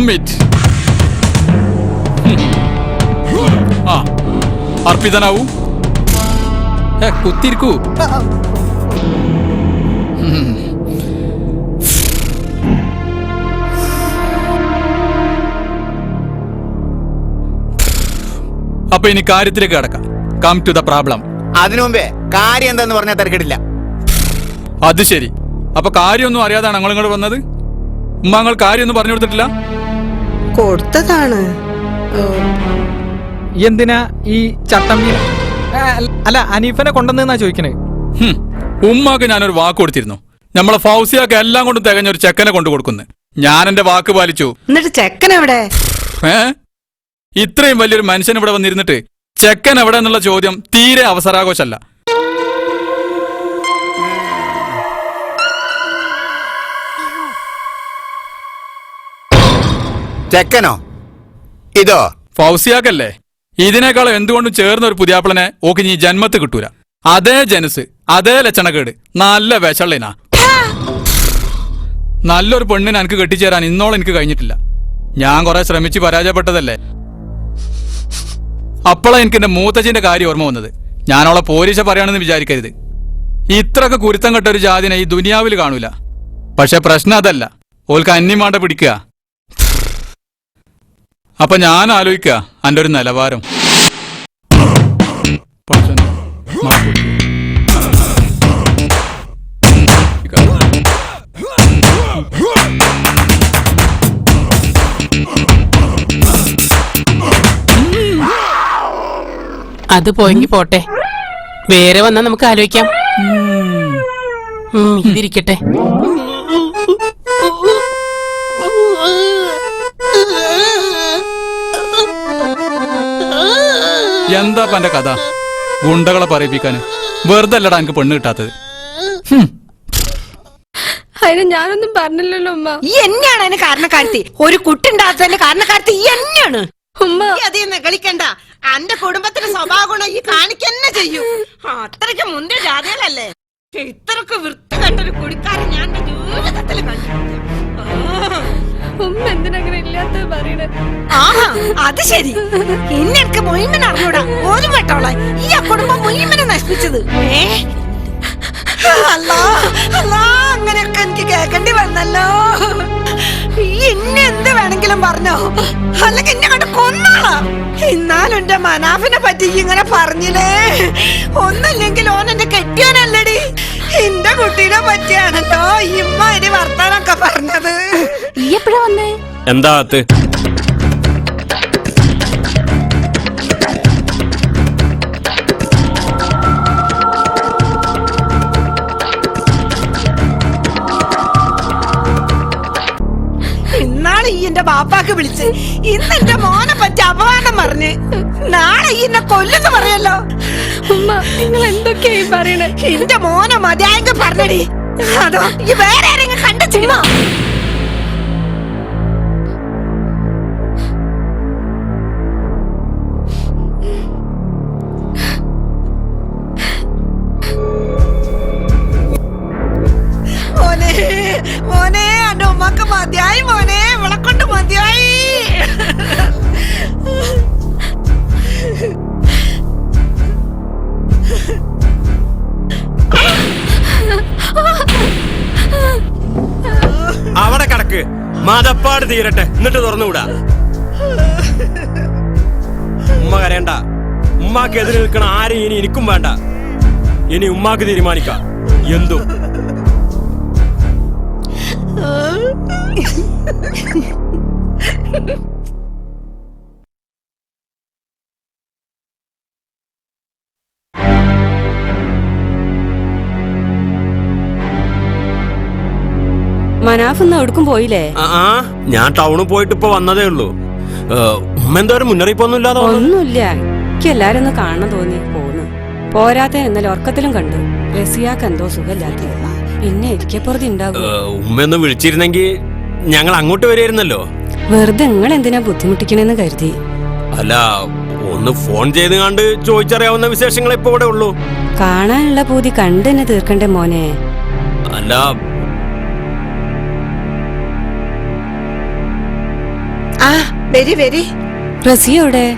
Commit ആ അർപ്പിതനാവൂ. കുത്തിരിക്കൂ. അപ്പൊ ഇനി കാര്യത്തിലേക്ക് കടക്കാം. കം ടു ദ പ്രോബ്ലം അതിനു മുമ്പേ കാര്യം എന്താന്ന് പറഞ്ഞാൽ തിരക്കിടില്ല. അത് ശരി. അപ്പൊ കാര്യമൊന്നും അറിയാതാണ് ഞങ്ങൾ ഇങ്ങോട്ട് വന്നത്? ഉമ്മ നിങ്ങൾ കാര്യമൊന്നും പറഞ്ഞു കൊടുത്തിട്ടില്ല? കൊടുത്തതാണ്. എന്തിനാ ഈ ചട്ടമ്പി അല്ല അനീഫനെ കൊണ്ടുവന്നാ ചോദിക്കണേ. ഉമ്മാക്ക് ഞാനൊരു വാക്ക് കൊടുത്തിരുന്നു. നമ്മളെ ഫൗസിയാക്ക് എല്ലാം കൊണ്ടും തികഞ്ഞ ഒരു ചെക്കനെ കൊണ്ടു കൊടുക്കുന്നു. ഞാൻ എന്റെ വാക്ക് പാലിച്ചു. എന്നിട്ട് ചെക്കൻ എവിടെ? ഏ? ഇത്രയും വലിയൊരു മനുഷ്യൻ ഇവിടെ വന്നിരുന്നിട്ട് ചെക്കൻ എവിടെ എന്നുള്ള ചോദ്യം തീരെ അവസരാഘോഷല്ല ചെക്കനോ ഇതോ? ഫൗസിയാക്കല്ലേ? ഇതിനേക്കാളും എന്തുകൊണ്ടും ചേർന്ന ഒരു പുതിയാപ്പിളനെ ഓക്ക് നീ ജന്മത്ത് കിട്ടൂല? അതേ ജനസ് അതേ ലക്ഷണക്കേട് നല്ല വിഷള്ളിനാ നല്ലൊരു പെണ്ണിനെ എനിക്ക് കെട്ടിച്ചേരാൻ ഇന്നോളം എനിക്ക് കഴിഞ്ഞിട്ടില്ല. ഞാൻ കുറെ ശ്രമിച്ച് പരാജയപ്പെട്ടതല്ലേ? അപ്പോളാ എനിക്ക് എന്റെ മൂത്തച്ഛന്റെ കാര്യം ഓർമ്മ വന്നത്. ഞാനവളെ പോലീസെ പറയാണെന്ന് വിചാരിക്കരുത്. ഇത്രക്ക് കുരുത്തം കെട്ട ഒരു ജാതിനെ ഈ ദുനിയാവിൽ കാണൂല. പക്ഷെ പ്രശ്നം അതല്ല. ഓൾക്ക് അന്യമാണ്ട പിടിക്കുക. അപ്പൊ ഞാൻ ആലോചിക്കുക എന്റെ ഒരു നിലവാരം. അത് പോയെങ്കി പോട്ടെ. വേറെ വന്നാ നമുക്ക് ആലോചിക്കാം ഇതിരിക്കട്ടെ. എന്താ എന്റെ കഥ? ഗുണ്ടകളെ പറയിപ്പിക്കാന് വെറുതെ അല്ലടാ എനിക്ക് പെണ്ണ് കിട്ടാത്തത്. അതിന് ഞാനൊന്നും പറഞ്ഞില്ലല്ലോ ഉമ്മ. ഈ എന്നെയാണ് അതിന് കാരണക്കാരത്തി. ഒരു കുട്ടിണ്ടാത്തതിന്റെ കാരണക്കാരത്തി ഈ എന്നെയാണ്. ഉമ്മ. അതീന്ന് കളിക്കണ്ട. അന്റെ കുടുംബത്തിന്റെ സ്വഭാവ ഗുണം ഈ കാണിക്കന്നെ ചെയ്യൂ. അത്രയ്ക്ക് മുന്തിയ ജാതികളല്ലേ? ഇത്രക്ക് വൃത്തി കണ്ടൊരു കുടിക്കാരൻ ഞാൻ ജീവിതത്തിൽ. ഉമ്മ എന്തിനങ്ങനെ ഇല്ലാത്തത് പറയണേ? ആഹാ അത് ശരി. ഇന്നെനിക്ക് മൊയ്മൻ അറിഞ്ഞൂടാ. ഒരു വട്ടോളെ ഈ കുടുംബം മൊയ്മനെ നശിപ്പിച്ചത്. ഏ? അല്ലാ അല്ലാ അങ്ങനെയൊക്കെ എനിക്ക് കേൾക്കേണ്ടി വന്നല്ലോ. എന്നെ എന്ത് വേണമെങ്കിലും പറഞ്ഞോ. അല്ലെങ്കിൽ എന്നെ കണ്ട് കൊന്നാളാ. എന്നാലും എന്റെ മനാഫിനെ പറ്റി ഇങ്ങനെ പറഞ്ഞില്ലേ? ഒന്നല്ലെങ്കിൽ ഓൻ എന്റെ കെട്ടിയോനല്ലടി. എന്റെ കുട്ടീനെ പറ്റിയാണല്ലോ ഇമ്മ ഇനി വർത്താനൊക്കെ പറഞ്ഞത്. ഈ എപ്പോഴാ വന്നേ? എന്താ അത്? ഇന്നാൾ ഈ എന്റെ ബാപ്പാക്ക് വിളിച്ച് ഇന്ന് എന്റെ മോനെ പറ്റി അപമാനം പറഞ്ഞ് നാളെ ഇന്നെ കൊല്ലെന്ന് പറയല്ലോ. ഉമ്മ നിങ്ങൾ എന്തൊക്കെയായി പറയണേ? എന്റെ മോനെ മതിയായെങ്കിൽ പറഞ്ഞടി. അതോ ഈ വേറെ ആരെങ്കിലും കണ്ട മതപ്പാട് തീരട്ടെ. എന്നിട്ട് തുറന്നുകൂടാ ഉമ്മ കരയണ്ട. ഉമ്മാക്ക് എതിരെ നിൽക്കണ ആരെയും ഇനി എനിക്കും വേണ്ട. ഇനി ഉമ്മാക്ക് തീരുമാനിക്കാം. എന്തും. മനാഫ് ഇന്ന് എവിടേക്കും പോയില്ലേ? ആ ഞാൻ ടൗണിൽ പോയിട്ട് ഇപ്പൊ വന്നതേ ഉള്ളൂ. ഉമ്മ എന്താ ഒരു മുന്നറിയിപ്പൊന്നും ഇല്ലാതെ? ഒന്നുമില്ല. എനിക്ക് എല്ലാരും ഒന്ന് കാണാൻ തോന്നി പോന്ന്. പോരാത്ത ഇന്നലെ ഉറക്കത്തിലും കണ്ടു. റസിയാക്ക് എന്തോ സുഖമില്ലാത്ത പിന്നെ ഇരിക്കപ്പുറത്ത് ഉണ്ടാവും ഉമ്മ ഒന്ന് വിളിച്ചിരുന്നെങ്കിൽ ഞങ്ങൾ അങ്ങോട്ട് വരുമായിരുന്നല്ലോ വെറുതെ നിങ്ങൾ എന്തിനാ ബുദ്ധിമുട്ടിക്കണെന്ന് കരുതി. അല്ല ഒന്ന് ഫോൺ ചെയ്ത് കണ്ട് ചോദിച്ചറിയാവുന്ന വിശേഷങ്ങൾ ഇപ്പൊ ഇവിടെ ഉള്ളൂ. കാണാനുള്ള പൂതി കണ്ടു തന്നെ തീർക്കണ്ടേ മോനെ? അല്ല വരി വരി. റസിയോടെ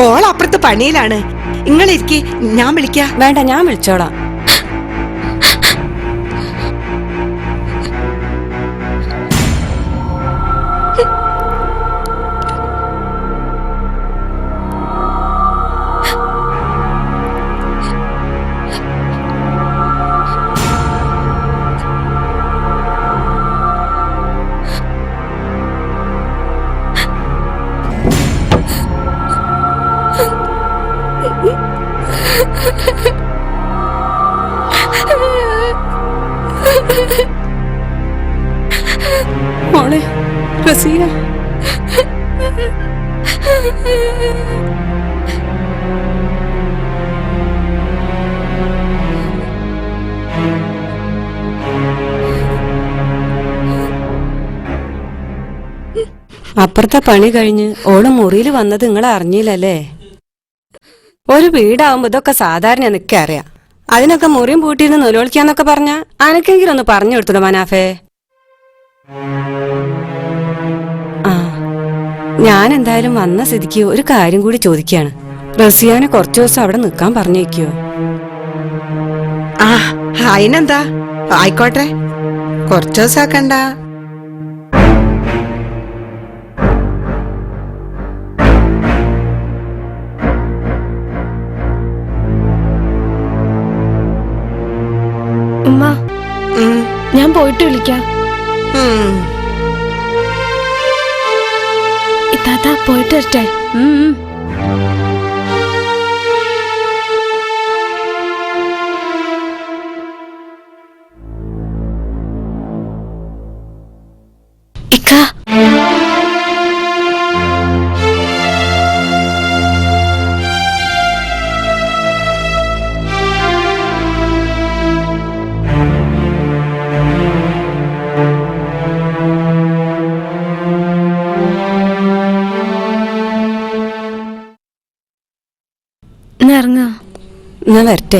ഓൾ അപ്പുറത്ത് പണിയിലാണ്. ഇങ്ങളിരിക്കി ഞാൻ വിളിക്കാം. വേണ്ട ഞാൻ വിളിച്ചോളാം. അപ്പുറത്തെ പണി കഴിഞ്ഞ് ഓൾ മുറിയിൽ വന്നത് നിങ്ങൾ അറിഞ്ഞില്ലല്ലേ? ഒരു വീടാവുമ്പോ ഇതൊക്കെ സാധാരണ എനിക്ക് അറിയാം. അതിനൊക്കെ മുറിയും പൂട്ടിയിരുന്ന് നൊലോളിക്കാന്നൊക്കെ പറഞ്ഞ അനക്കെങ്കിലും ഒന്ന് പറഞ്ഞു കൊടുത്തുട മനാഫേ? ആ ഞാൻ എന്തായാലും വന്ന സ്ഥിതിക്ക് ഒരു കാര്യം കൂടി ചോദിക്കുകയാണ് റസിയാനെ കുറച്ചു ദിവസം അവിടെ നിൽക്കാൻ പറഞ്ഞേക്കോ? ആ അതിനെന്താ? ആയിക്കോട്ടെ. കുറച്ചു ദിവസാക്കണ്ട. ഉമ്മ ഞാൻ പോയിട്ട് വിളിക്കാം. ഇത്താത്ത പോയിട്ട് വരട്ടെ. ഞാൻ വരട്ടെ?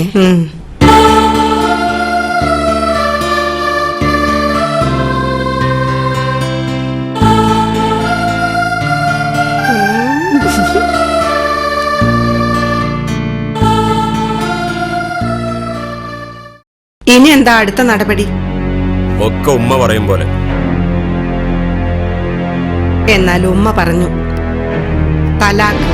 ഇനി എന്താ അടുത്ത നടപടി? ഒക്കെ ഉമ്മ പറയും പോലെ. എന്നാൽ ഉമ്മ പറഞ്ഞു. തലാഖ്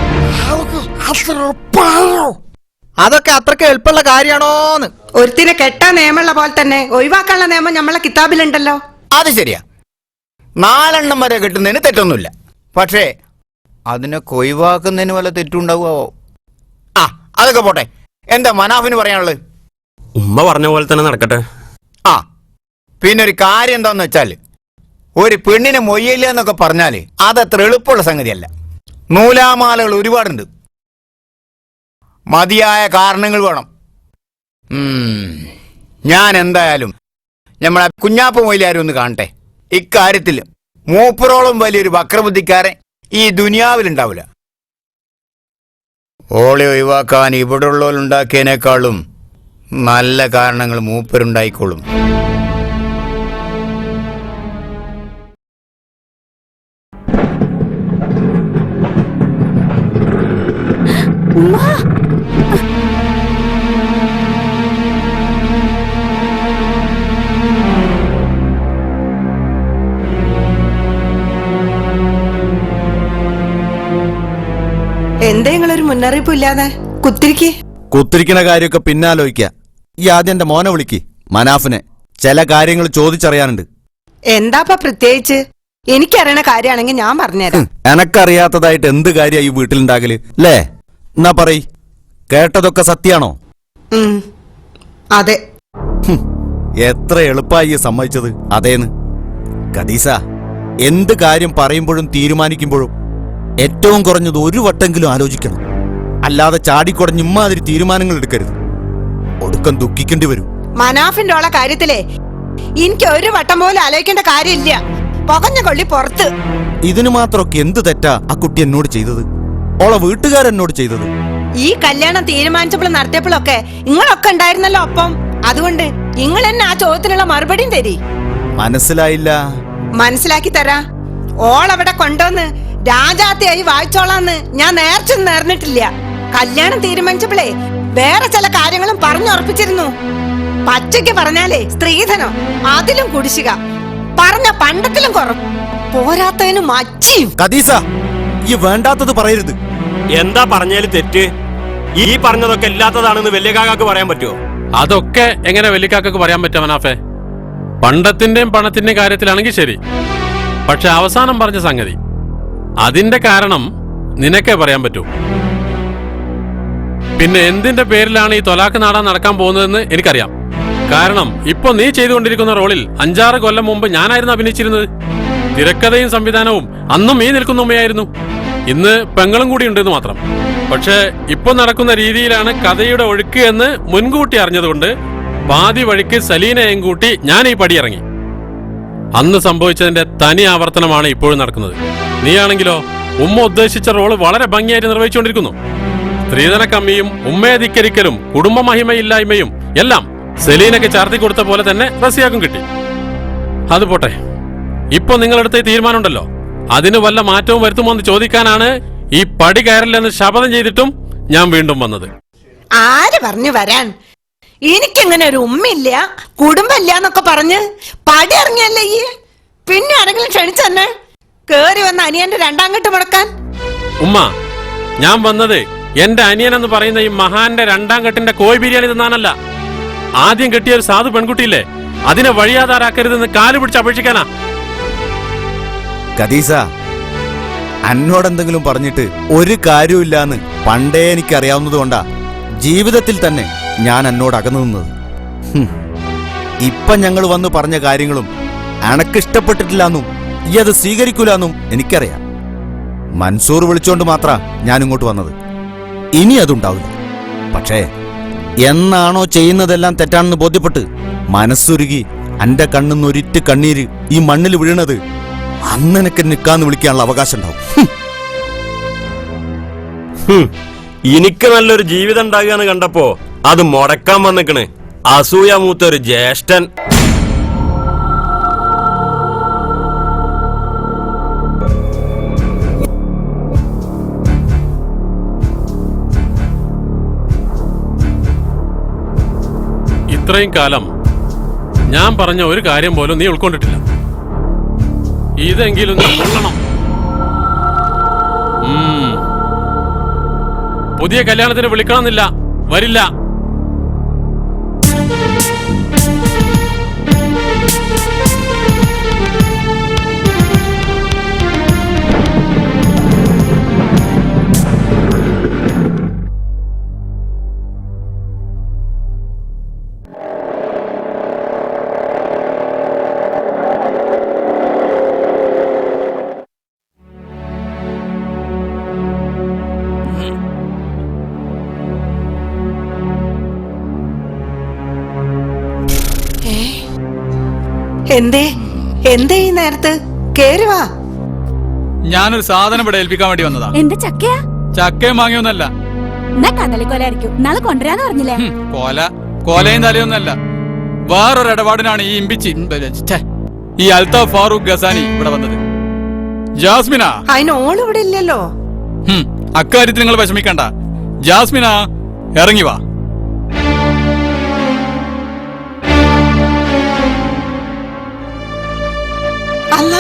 അതൊക്കെ അത്രയ്ക്ക് എളുപ്പമുള്ള കാര്യമാണോന്ന്. ഒരുത്തിനെ കെട്ടാൻ നിയമമുള്ള പോലെ തന്നെ ഒഴിവാക്കാനുള്ള നിയമം നമ്മളെ കിതാബിലുണ്ടല്ലോ. അത് ശരിയാ. നാലെണ്ണം വരെ കിട്ടുന്നതിന് തെറ്റൊന്നുമില്ല. പക്ഷേ അതിനെ കൊയ്വാക്കുന്നതിന് വല്ല തെറ്റുണ്ടാവുമോ ആ അതൊക്കെ പോട്ടെ. എന്താ മനാഫിന് പറയാനുള്ളത്? ഉമ്മ പറഞ്ഞ പോലെ തന്നെ നടക്കട്ടെ. ആ പിന്നെ ഒരു കാര്യം എന്താന്ന് വെച്ചാൽ ഒരു പെണ്ണിനെ മൊയ്യില്ല എന്നൊക്കെ പറഞ്ഞാൽ അതത്ര എളുപ്പമുള്ള സംഗതിയല്ല. നൂലാമാലകൾ ഒരുപാടുണ്ട്. മതിയായ കാരണങ്ങൾ വേണം. ഞാൻ എന്തായാലും നമ്മളെ കുഞ്ഞാപ്പ മൊയിലാരും ഒന്ന് കാണട്ടെ. ഇക്കാര്യത്തിൽ മൂപ്പറോളം വലിയൊരു വക്രബുദ്ധിക്കാരൻ ഈ ദുനിയാവിലുണ്ടാവില്ല ഓളെ ഒഴിവാക്കാൻ ഇവിടെ ഉള്ളവരുണ്ടാക്കിയതിനേക്കാളും നല്ല കാരണങ്ങൾ മൂപ്പരുണ്ടായിക്കോളും. എന്തേ മുന്നറിയിപ്പ് ഇല്ലാതെ കുത്തിരിക്ക്. കുത്തിരിക്കണ കാര്യമൊക്കെ പിന്നാലോചിക്ക ഈ ആദ്യം എന്റെ മോനെ വിളിക്ക് മനാഫിനെ. ചില കാര്യങ്ങൾ ചോദിച്ചറിയാനുണ്ട്. എന്താപ്പ പ്രത്യേകിച്ച്? എനിക്കറിയണ കാര്യാണെങ്കിൽ ഞാൻ പറഞ്ഞുതരാം. എനക്കറിയാത്തതായിട്ട് എന്ത് കാര്യ ഈ വീട്ടിലുണ്ടാകൽ അല്ലേ എന്നാ പറയ് കേട്ടതൊക്കെ സത്യാണോ? ഉം. അതെ. ഹും, എത്ര എളുപ്പായി ഈ സമ്മതിച്ചത് അതേന്ന്. കദീസ എന്ത് കാര്യം പറയുമ്പോഴും തീരുമാനിക്കുമ്പോഴും ഏറ്റവും കുറഞ്ഞത് ഒരു വട്ടെങ്കിലും ആലോചിക്കണം. അല്ലാതെ ചാടിക്കുടഞ്ഞ് ഇമ്മാതിരി തീരുമാനങ്ങൾ എടുക്കരുത്. ഒടുക്കം ദുഃഖിക്കേണ്ടി വരും. മനാഫിന്റെ ഉള്ള കാര്യത്തിലേ എനിക്ക് ഒരു വട്ടം പോലും ആലോചിക്കേണ്ട കാര്യമില്ല. പൊകഞ്ഞ കൊള്ളി പുറത്ത്. ഇതിനു മാത്രമൊക്കെ എന്ത് തെറ്റാ ആ കുട്ടി എന്നോട് ചെയ്തത്? ഓളെ വീട്ടുകാരെന്നോട് ചെയ്തത്? ഈ കല്യാണം തീരുമാനിച്ചപ്പോൾ നടത്തിയപ്പോഴൊക്കെ നിങ്ങളൊക്കെ ഉണ്ടായിരുന്നല്ലോ ഒപ്പം അതുകൊണ്ട് നിങ്ങൾ തന്നെ ആ ചോദ്യത്തിനുള്ള മറുപടിയും തരി. മനസ്സിലായില്ല. മനസ്സിലാക്കി തരാ. ഓളവിടെ കൊണ്ടുവന്ന് രാജാത്തിയായി വായിച്ചോളാന്ന് ഞാൻ നേർച്ച നേർന്നിട്ടില്ല. കല്യാണം തീരുമാനിച്ചപ്പോഴേ വേറെ ചില കാര്യങ്ങളും പറഞ്ഞുറപ്പിച്ചിരുന്നു. പച്ചയ്ക്ക് പറഞ്ഞാലേ സ്ത്രീധനം അതിലും കുടിശിക പറഞ്ഞ പണ്ടത്തിലും കുറവ്. പോരാത്തതിനും അച്ചിയും കദീസ ഈ വേണ്ടാത്തത് പറയരുത്. എന്താ പറഞ്ഞാൽ തെറ്റ്? ഈ പറഞ്ഞതൊക്കെ ഇല്ലാത്തതാണെന്ന് വലിയ കാക്കാക്ക് പറയാൻ പറ്റുമോ അതൊക്കെ എങ്ങനെ വെല്ലിക്കാക്കൊക്കെ പറയാൻ പറ്റും മനാഫെ പണ്ടത്തിന്റെയും പണത്തിന്റെയും കാര്യത്തിലാണെങ്കിൽ ശരി. പക്ഷെ അവസാനം പറഞ്ഞ സംഗതി അതിന്റെ കാരണം നിനക്കേ പറയാൻ പറ്റൂ. പിന്നെ എന്തിന്റെ പേരിലാണ് ഈ തൊലാക്ക് നാടാൻ നടക്കാൻ പോകുന്നതെന്ന് എനിക്കറിയാം. കാരണം ഇപ്പൊ നീ ചെയ്തുകൊണ്ടിരിക്കുന്ന റോളിൽ അഞ്ചാറ് കൊല്ലം മുമ്പ് ഞാനായിരുന്നു അഭിനയിച്ചിരുന്നത്. തിരക്കഥയും സംവിധാനവും അന്നും ഈ നിൽക്കുന്ന ഉമ്മയായിരുന്നു. ഇന്ന് പെങ്ങളും കൂടി ഉണ്ടെന്ന് മാത്രം. പക്ഷേ ഇപ്പൊ നടക്കുന്ന രീതിയിലാണ് കഥയുടെ ഒഴുക്ക് എന്ന് മുൻകൂട്ടി അറിഞ്ഞതുകൊണ്ട് പാതി വഴിക്ക് സലീനയും കൂട്ടി ഞാൻ ഈ പടിയിറങ്ങി അന്ന് സംഭവിച്ചതിന്റെ തനി ആവർത്തനമാണ് ഇപ്പോഴും നടക്കുന്നത്. നീയാണെങ്കിലോ ഉമ്മ ഉദ്ദേശിച്ച റോൾ വളരെ ഭംഗിയായിട്ട് നിർവഹിച്ചുകൊണ്ടിരിക്കുന്നു. സ്ത്രീധന കമ്മിയും ഉമ്മയെ ധിക്കരിക്കലും കുടുംബ മഹിമയില്ലായ്മയും എല്ലാം സെലീനയ്ക്ക് ചാർത്തി കൊടുത്ത പോലെ തന്നെ റസിയാക്കും കിട്ടി. അത് പോട്ടെ. ഇപ്പൊ നിങ്ങളെടുത്ത തീരുമാനമുണ്ടല്ലോ. അതിന് വല്ല മാറ്റവും വരുത്തുമോ എന്ന് ചോദിക്കാനാണ് ഈ പടി കയറില്ലെന്ന് ശപഥം ചെയ്തിട്ടും ഞാൻ വീണ്ടും വന്നത്. ആര് പറഞ്ഞു വരാൻ? എനിക്കങ്ങനെ ഒരു ഉമ്മയില്ല കുടുംബമില്ല എന്നൊക്കെ പറഞ്ഞ് പടി ഇറങ്ങിയല്ലേ ഈ? പിന്നെ ആരെങ്കിലും ക്ഷണിച്ചെന്നെ കേറി വന്ന അനിയന്റെ രണ്ടാം കെട്ട് മുടക്കാൻ? ഉമ്മ ഞാൻ വന്നത് എന്റെ അനിയൻ എന്ന് പറയുന്ന ഈ മഹാന്റെ രണ്ടാം കെട്ടിന്റെ കോഴി ബിരിയാണി തിന്നാനല്ല. ആദ്യം കെട്ടിയ ഒരു സാധു പെൺകുട്ടിയില്ലേ അതിനെ വഴിയാതാരാക്കരുതെന്ന് കാൽ പിടിച്ച് അപേക്ഷിക്കാനാ. കദീസ അന്നോടെന്തെങ്കിലും പറഞ്ഞിട്ട് ഒരു കാര്യമില്ലാന്ന് പണ്ടേ എനിക്ക് കൊണ്ടാ ജീവിതത്തിൽ തന്നെ ഞാൻ എന്നോട് അകന്നു നിന്നത്. ഇപ്പൊ ഞങ്ങൾ വന്ന് പറഞ്ഞ കാര്യങ്ങളും അനക്കിഷ്ടപ്പെട്ടിട്ടില്ലാന്നും ഈ അത് സ്വീകരിക്കൂലെന്നും എനിക്കറിയാം. മൻസൂർ വിളിച്ചോണ്ട് മാത്ര ഞാൻ ഇങ്ങോട്ട് വന്നത്. ഇനി അതുണ്ടാവില്ല പക്ഷേ എന്നാണോ ചെയ്യുന്നതെല്ലാം തെറ്റാണെന്ന് ബോധ്യപ്പെട്ട് മനസ്സുരുകി അന്റെ കണ്ണിന്ന് ഒരിറ്റ് കണ്ണീര് ഈ മണ്ണിൽ വീണത് അന്ന് എനിക്ക് നിൽക്കാന്ന് വിളിക്കാനുള്ള അവകാശം ഉണ്ടാവും എനിക്ക് നല്ലൊരു ജീവിതം ഉണ്ടാകുക എന്ന് കണ്ടപ്പോ അത് മുടക്കാൻ വന്നിക്കണ്. അസൂയ മൂത്തൊരു ജ്യേഷ്ഠൻ. ഇത്രയും കാലം ഞാൻ പറഞ്ഞ ഒരു കാര്യം പോലും നീ ഉൾക്കൊണ്ടിട്ടില്ല. ഇതെങ്കിലും. പുതിയ കല്യാണത്തിന് വിളിക്കണമെന്നില്ല. വരില്ല. എന്തേ? എന്തേ ഈ നേരത്ത്? കേറുവാ ഞാനൊരു സാധനം ഇവിടെ ഏൽപ്പിക്കാൻ വേണ്ടി വന്നതാ. എന്റെ ചക്കയാ? ചക്കയും വാങ്ങിയൊന്നല്ല എന്നാ കദളിക്കൊലായിരിക്കും നാളെ കൊണ്ടുവരാന്ന് പറഞ്ഞില്ലേ? ഹും, കൊല കൊലയും തലയൊന്നല്ല വേറൊരു ഇടപാടിനാണ് ഈ ഇമ്പിച്ചി. ഛെ, ഈ അൽതാഫ് ഫാറൂഖ് ഗസാനി ഇവിടെ വന്നത്. ജാസ്മിന? അതിന് ഇല്ലല്ലോ. ഹും, അക്കാര്യത്തിൽ നിങ്ങൾ വിഷമിക്കണ്ട. ജാസ്മിന ഇറങ്ങി വാ. അല്ല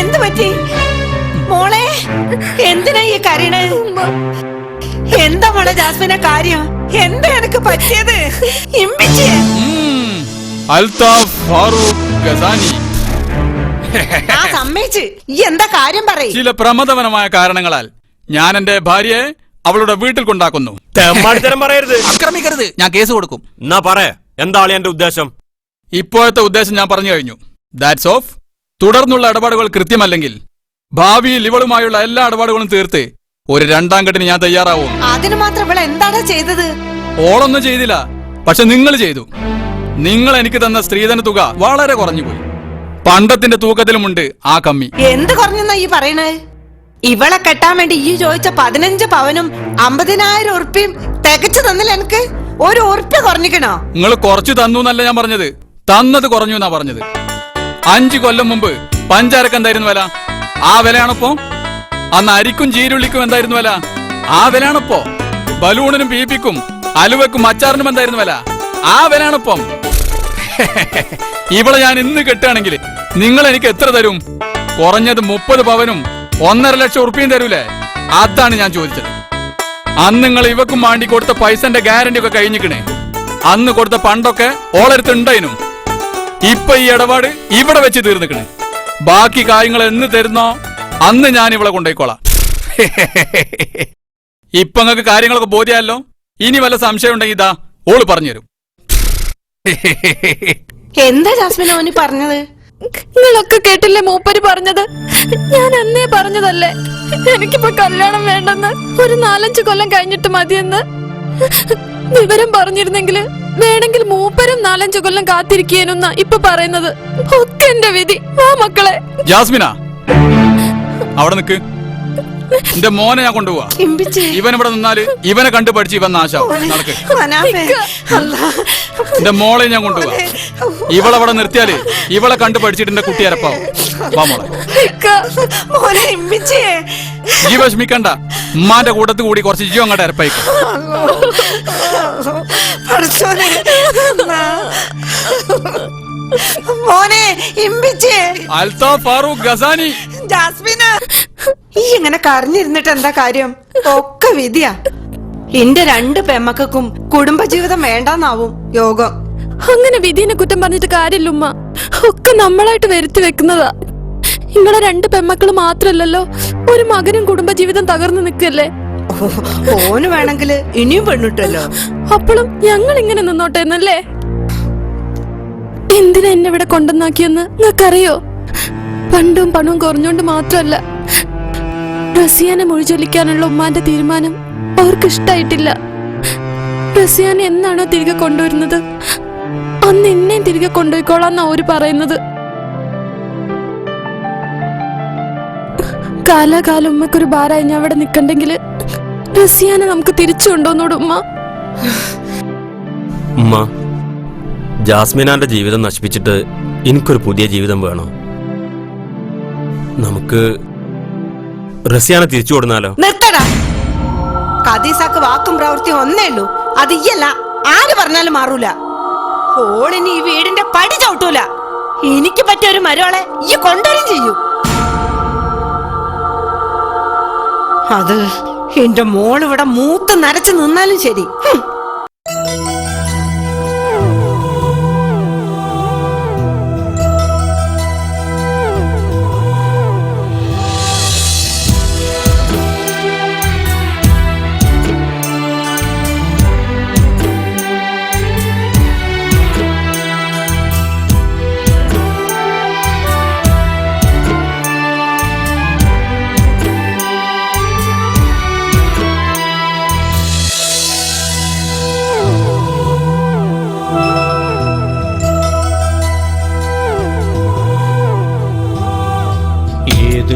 എന്ത് പറ്റി? മോളെ എന്തിനാ ഈ കരയണേ? എന്താ മോളെ ജാസ്മിനെ കാര്യം? എന്താ എനിക്ക് പറ്റിയത്? ഇമ്പിച്ചേ. അൽതാഫ് ഫാറൂഖ് ഗസാനി. ആ സമ്മതിച്ച്. ഈ എന്താ കാര്യം പറയും. ചില പ്രമദവനമായ കാരണങ്ങളാൽ ഞാൻ എന്റെ ഭാര്യയെ അവളുടെ വീട്ടിൽ കൊണ്ടാക്കുന്നു. പറയരുത്. ആക്രമിക്കരുത് ഞാൻ കേസ് കൊടുക്കും. എന്നാ പറ. എന്താണ് എന്റെ ഉദ്ദേശം? ഇപ്പോഴത്തെ ഉദ്ദേശം ഞാൻ പറഞ്ഞു കഴിഞ്ഞു. ദാറ്റ്സ് ഓഫ് തുടർന്നുള്ള ഇടപാടുകൾ കൃത്യമല്ലെങ്കിൽ ഭാവിയിൽ ഇവളുമായുള്ള എല്ലാ ഇടപാടുകളും തീർത്ത് ഒരു രണ്ടാം കെട്ടിന് ഞാൻ തയ്യാറാവും. അതിന് മാത്രം ഇവൾ എന്താണ് ചെയ്തത്? ഓളൊന്നും ചെയ്തില്ല. പക്ഷെ നിങ്ങൾ ചെയ്തു. നിങ്ങൾ എനിക്ക് തന്ന സ്ത്രീധന തുക വളരെ കുറഞ്ഞുപോയി. പണ്ടത്തിന്റെ തൂക്കത്തിലുമുണ്ട് ആ കമ്മി. എന്ത് കുറഞ്ഞെന്നാ ഈ പറയണേ? ഇവളെ കെട്ടാൻ വേണ്ടി ഈ ചോദിച്ച പതിനഞ്ച് പവനും അമ്പതിനായിരം ഉറുപ്പിയും തികച്ചു തന്നില്ല എനിക്ക്. ഒരു ഉറുപ്പ്യ കുറഞ്ഞിക്കണോ? നിങ്ങൾ കുറച്ചു തന്നു എന്നല്ല ഞാൻ പറഞ്ഞത്. തന്നത് കുറഞ്ഞു എന്നാ പറഞ്ഞത്. അഞ്ചു കൊല്ലം മുമ്പ് പഞ്ചാരക്ക് എന്തായിരുന്നു വില? ആ വിലയാണിപ്പോ? അന്ന് അരിക്കും ചീരുള്ളിക്കും എന്തായിരുന്നു വില? ആ വിലയാണിപ്പോ. ബലൂണിനും പീപ്പിക്കും അലുവക്കും അച്ചാറിനും എന്തായിരുന്നു വില? ആ വിലയാണിപ്പം. ഇവിടെ ഞാൻ ഇന്ന് കെട്ടുകയാണെങ്കിൽ നിങ്ങൾ എനിക്ക് എത്ര തരും? കുറഞ്ഞത് മുപ്പത് പവനും ഒന്നര ലക്ഷം ഉറുപ്പിയും തരൂലേ? അതാണ് ഞാൻ ചോദിച്ചത്. അന്ന് നിങ്ങൾ ഇവക്കും വാണ്ടി കൊടുത്ത പൈസന്റെ ഗ്യാരണ്ടി ഒക്കെ കഴിഞ്ഞിക്കണേ. അന്ന് കൊടുത്ത പണ്ടൊക്കെ ഓളടുത്ത് ഉണ്ടായിനും ഇപ്പൊ ഈ ഇടപാട് ഇവിടെ വെച്ച് തീർന്നിക്കണേ. ബാക്കി കാര്യങ്ങൾ എന്ന് തരുന്നോ അന്ന് ഞാൻ ഇവളെ കൊണ്ടുപോയിക്കോളാം ഇപ്പൊ നിങ്ങൾക്ക് കാര്യങ്ങളൊക്കെ ബോധ്യമല്ലോ ഇനി വല്ല സംശയം ഉണ്ടെങ്കിൽ ഇതാ ഓൾ പറഞ്ഞുതരും. എന്താ ജാസ്മിൻ മോനി പറഞ്ഞത്? നിങ്ങളൊക്കെ കേട്ടില്ലേ മൂപ്പര് പറഞ്ഞത്? ഞാൻ അന്നേ പറഞ്ഞതല്ലേ? എനിക്കിപ്പോ കല്യാണം വേണ്ടെന്ന്. ഒരു നാലഞ്ച് കൊല്ലം കഴിഞ്ഞിട്ട് മതിയെന്ന്. വിവരം പറഞ്ഞിരുന്നെങ്കിൽ വേണമെങ്കിൽ മൂപ്പരും നാലഞ്ചു കൊല്ലം കാത്തിരിക്കാനൊന്ന ഇപ്പൊ പറയുന്നത്. ഒക്കെ എന്റെ വിധി. ആ മക്കളെ. ജാസ്മിന. അവിടെ നിക്ക്. എന്റെ മോനെ ഞാൻ കൊണ്ടുപോവാ. ഇവൻ ഇവിടെ നിന്നാൽ ഇവനെ കണ്ടു പഠിച്ച് ഇവൻ നാശാവും. നടക്ക്. എന്റെ മോളെ ഞാൻ കൊണ്ടുപോവാ. ഇവളെ ഇവിടെ നിർത്തിയാൽ ഇവളെ കണ്ടു പഠിച്ചിട്ട് എന്റെ കുട്ടി അരപ്പാവും. വാ മോളെ. ഈ വിഷമിക്കണ്ട ഉമ്മാന്റെ കൂട്ടത്ത് കൂടി കുറച്ച് ജീവ അങ്ങോട്ട് അരപ്പായിക്കും. പഠിച്ചോനെ. മോനെ ഇമ്പിച്ചേ. അൽത്താ ഫാറൂഖ് ഗസാനി. ജാസ്മിന. ഈ ഇങ്ങനെ കരഞ്ഞിരുന്നിട്ട് എന്താ കാര്യം? ഒക്കെ വിധിയാ. എന്റെ രണ്ട് പെമ്മക്കും കുടുംബജീവിതം വേണ്ടാന്നാവും യോഗം. അങ്ങനെ വിധിനെ കുറ്റം പറഞ്ഞിട്ട് കാര്യമില്ല ഉമ്മ. ഒക്കെ നമ്മളായിട്ട് വരുത്തി വെക്കുന്നതാ. നിങ്ങളെ രണ്ട് പെമ്മക്കൾ മാത്രല്ലല്ലോ ഒരു മകനും കുടുംബജീവിതം തകർന്നു നിൽക്കല്ലേ? ഓ, ഓന് വേണമെങ്കിൽ ഇനിയും പെണ്ണിട്ടല്ലോ. അപ്പോഴും ഞങ്ങൾ ഇങ്ങനെ നിന്നോട്ടെ എന്നല്ലേ? എന്തിനാ എന്നെ ഇവിടെ കൊണ്ടുവന്നാക്കിയെന്ന് നിങ്ങൾക്കറിയോ പണ്ടും പണവും കുറഞ്ഞുകൊണ്ട് മാത്രമല്ല റസിയാനെ മൊഴിചൊല്ലിക്കാനുള്ള ഉമ്മാന്റെ തീരുമാനം അവർക്ക് ഇഷ്ടായിട്ടില്ല റസിയാനെ എന്നാണോ തിരികെ കൊണ്ടുവരുന്നത്? അന്ന് എന്നെയും തിരികെ കൊണ്ടുപോയിക്കോളാന്നാ അവർ പറയുന്നത്. കാലാകാലം ഉമ്മക്കൊരു ഭാരമായി ഞാൻ അവിടെ നിക്കണ്ടെങ്കിൽ റസിയാനെ നമുക്ക് തിരിച്ചു കൊണ്ടുവന്നോടും ഉമ്മ. ഉമ്മ. ജാസ്മിനാന്റെ ജീവിതം നശിപ്പിച്ചിട്ട് എനിക്കൊരു പുതിയ ജീവിതം വേണോ? നമുക്ക് റസിയാനെ തിരിച്ചു കൊടുന്നാലോ? നിർത്തടാ. കദീസാക്ക് വാക്കും പ്രവൃത്തിയും ഒന്നേ ഉള്ളൂ. അത് ഇല്ല ആര് പറഞ്ഞാലും മാറൂല. ഓളിന് ഈ വീടിന്റെ പടി ചവിട്ടൂല. എനിക്ക് പറ്റിയ ഒരു മരോളെ ഈ കൊണ്ടുവരും ചെയ്യൂ. അത് എന്റെ മോൾ ഇവിടെ മൂത്ത് നരച്ചു നിന്നാലും ശരി.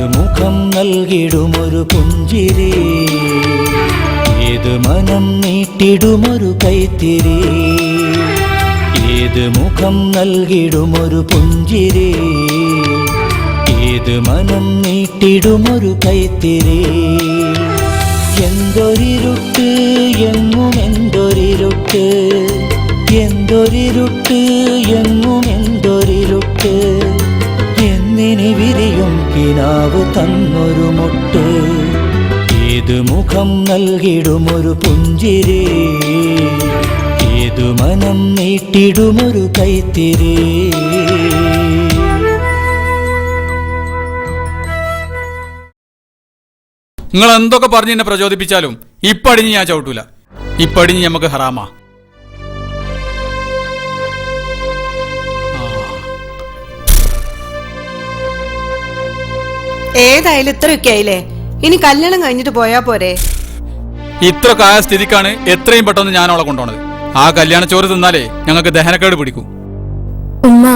മുഖം നൽകിടുമൊരു പുഞ്ചിരി. ഏത് മനം നീട്ടിടുമൊരു കൈത്തിരി. ഏത് മുഖം നൽകിടുമൊരു പുഞ്ചിരി. ഏത് മനം നീട്ടിടുമൊരു കൈത്തിരി. എന്തൊരിരുട്ട് എങ്ങും എന്തൊരിരുട്ട്. എന്തൊരിരുട്ട് എങ്ങും എന്തൊരിരുട്ട് കിനാവ് തന്നൊരു മുട്ട്. ഏത് മുഖം നൽകിടുമൊരു പുഞ്ചിരി. ഏതു മനം നീട്ടിടുമൊരു കൈത്തിരി. നിങ്ങൾ എന്തൊക്കെ പറഞ്ഞു എന്നെ പ്രചോദിപ്പിച്ചാലും ഇപ്പടിഞ്ഞ് ഞാൻ ചവിട്ടൂല. ഇപ്പടിഞ്ഞ് നമുക്ക് ഹറാമാ. ഏതായാലും ഇത്രയൊക്കെ ആയില്ലേ? ഇനി കല്യാണം കഴിഞ്ഞിട്ട് പോയാ പോരെ. ഇത്ര കായ സ്ഥിതിക്കാണ് എത്രയും പെട്ടെന്ന് ഞാൻ അവളെ കൊണ്ടുപോണത്. ആ കല്യാണ ചോറ് തിന്നാലേ ഞങ്ങൾക്ക് ദഹനക്കേട് പിടിക്കും. ഉമ്മ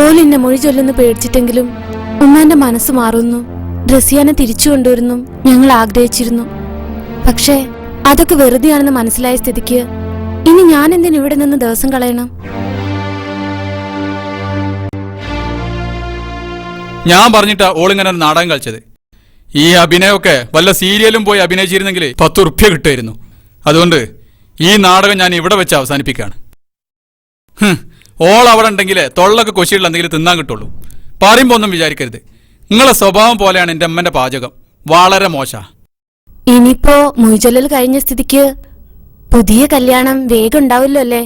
ഓലെന്നെ മൊഴി ചൊല്ലുന്ന പേടിച്ചിട്ടെങ്കിലും ഉമ്മാന്റെ മനസ്സ് മാറുന്നു. റസിയാനെ തിരിച്ചു കൊണ്ടുവരുന്നു. ഞങ്ങൾ ആഗ്രഹിച്ചിരുന്നു. പക്ഷേ അതൊക്കെ വെറുതെയാണെന്ന് മനസ്സിലായ സ്ഥിതിക്ക് ഇനി ഞാൻ എന്തിനു ഇവിടെ നിന്ന് ദിവസം കളയണം? ഞാൻ പറഞ്ഞിട്ടാ ഓളിങ്ങനെ നാടകം കളിച്ചത്. ഈ അഭിനയമൊക്കെ വല്ല സീരിയലും പോയി അഭിനയിച്ചിരുന്നെങ്കിൽ പത്ത് ഉറുപ്പ്യ കിട്ടുമായിരുന്നു. അതുകൊണ്ട് ഈ നാടകം ഞാൻ ഇവിടെ വെച്ച് അവസാനിപ്പിക്കുകയാണ്. ഓൾ അവിടെ ഉണ്ടെങ്കിൽ തൊള്ളൊക്കെ കൊശിയുള്ള എന്തെങ്കിലും തിന്നാൻ കിട്ടുള്ളൂ. പറയുമ്പോ ഒന്നും വിചാരിക്കരുത്. നിങ്ങളെ സ്വഭാവം പോലെയാണ് എന്റെ അമ്മന്റെ പാചകം. വളരെ മോശ. ഇനിയിപ്പോ മൊയ്ചൊല്ലൽ കഴിഞ്ഞ സ്ഥിതിക്ക് പുതിയ കല്യാണം വേഗം ഉണ്ടാവില്ലോ അല്ലേ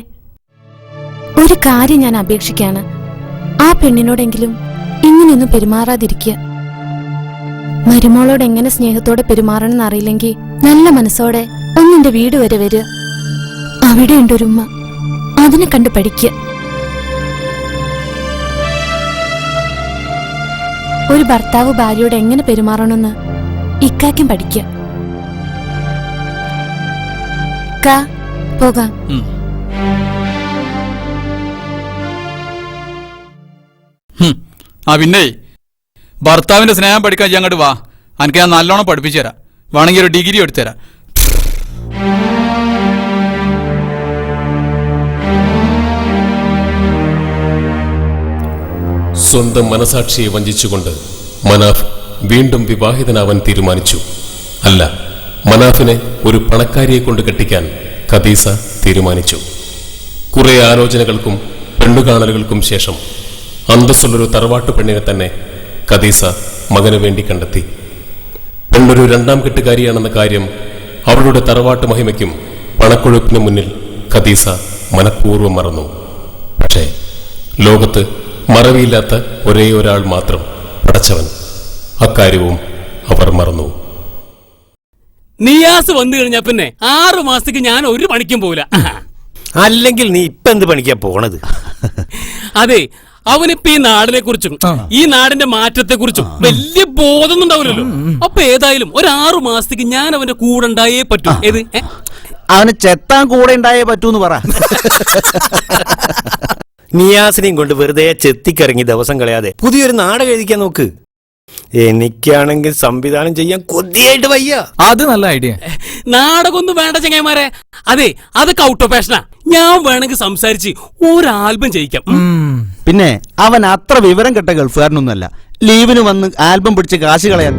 ഒരു കാര്യം ഞാൻ അപേക്ഷിക്കാണ്. ആ പെണ്ണിനോടെങ്കിലും ഇങ്ങനെയൊന്നും പെരുമാറാതിരിക്കുക. മരുമോളോട് എങ്ങനെ സ്നേഹത്തോടെ പെരുമാറണമെന്ന് അറിയില്ലെങ്കിൽ നല്ല മനസ്സോടെ ഒന്നിന്റെ വീട് വരെ വരിക. അവിടെ ഉണ്ടൊരുമ്മ അതിനെ കണ്ട് പഠിക്കുക. ഒരു ഭർത്താവ് ഭാര്യയോട് എങ്ങനെ പെരുമാറണമെന്ന് ഇക്കാക്കും പഠിക്കുക. കാ പോകാം. ആ പിന്നെ. ഭർത്താവിന്റെ സ്നേഹം പഠിക്കാൻ അങ്ങോട്ട് വാ. എനിക്ക് ഞാൻ നല്ലോണം പഠിപ്പിച്ചു തരാം. വേണമെങ്കിൽ ഒരു ഡിഗ്രി എടുത്തുതരാം സ്വന്തം മനസാക്ഷിയെ വഞ്ചിച്ചുകൊണ്ട് മനാഫ് വീണ്ടും വിവാഹിതനാവാൻ തീരുമാനിച്ചു. അല്ല മനാഫിനെ ഒരു പണക്കാരിയെ കൊണ്ട് കെട്ടിക്കാൻ ഖദീസ തീരുമാനിച്ചു. കുറെ ആലോചനകൾക്കും പെണ്ണുകാണലുകൾക്കും ശേഷം അന്തസ്സുള്ളൊരു തറവാട്ടു പെണ്ണിനെ തന്നെ കദീസ മകന് വേണ്ടി കണ്ടെത്തി. പെണ്ണൊരു രണ്ടാം കെട്ടുകാരിയാണെന്ന കാര്യം അവളുടെ തറവാട്ട് മഹിമയ്ക്കും പണക്കൊഴുപ്പിന് മുന്നിൽ ഖദീസ മനഃപൂർവം മറന്നു. പക്ഷേ ലോകത്ത് മറവിയില്ലാത്ത ഒരേ ഒരാൾ മാത്രം പടച്ചവൻ. അക്കാര്യവും അവർ മറന്നു. നിയാസ് വന്നു കഴിഞ്ഞാ പിന്നെ ആറു മാസത്തേക്ക് ഞാൻ ഒരു പണിക്കും പോവില്ല. അല്ലെങ്കിൽ നീ ഇപ്പൊ എന്ത് പണിക്കാ പോണത്? അതെ അവനിപ്പോ ഈ നാടിനെ കുറിച്ചും ഈ നാടിന്റെ മാറ്റത്തെ കുറിച്ചും വലിയ ബോധമൊന്നും ഉണ്ടാവില്ലല്ലോ അപ്പൊ ഏതായാലും ഒരു ആറു മാസത്തേക്ക് ഞാൻ അവന്റെ കൂടെ ഉണ്ടായേ പറ്റൂ. ഏത്? ഏ? അവന് ചെത്താൻ കൂടെ ഉണ്ടായേ പറ്റൂന്ന് പറ. നിയാസിനെയും കൊണ്ട് വെറുതെ ചെത്തിക്കിറങ്ങി ദിവസം കളയാതെ പുതിയൊരു നാടകം എഴുതിക്കാൻ നോക്ക്. എനിക്കാണെങ്കിൽ സംവിധാനം ചെയ്യാൻ കൊതിയായിട്ട് വയ്യ. അത് നല്ല ഐഡിയ. നാടകമൊന്നും വേണ്ട ചങ്ങായിമാരെ. അതെ അതൊക്കെ ഔട്ട് ഓഫ് ഫാഷനാ. ഞാൻ വേണമെങ്കിൽ സംസാരിച്ച് ഒരു ആൽബം ചെയ്യിക്കാം ഉം. പിന്നെ അവൻ അത്ര വിവരം കെട്ട ഗൾഫുകാരനൊന്നുമല്ല. ലീവിന് വന്ന് ആൽബം പിടിച്ച് കാശ് കളയാൻ.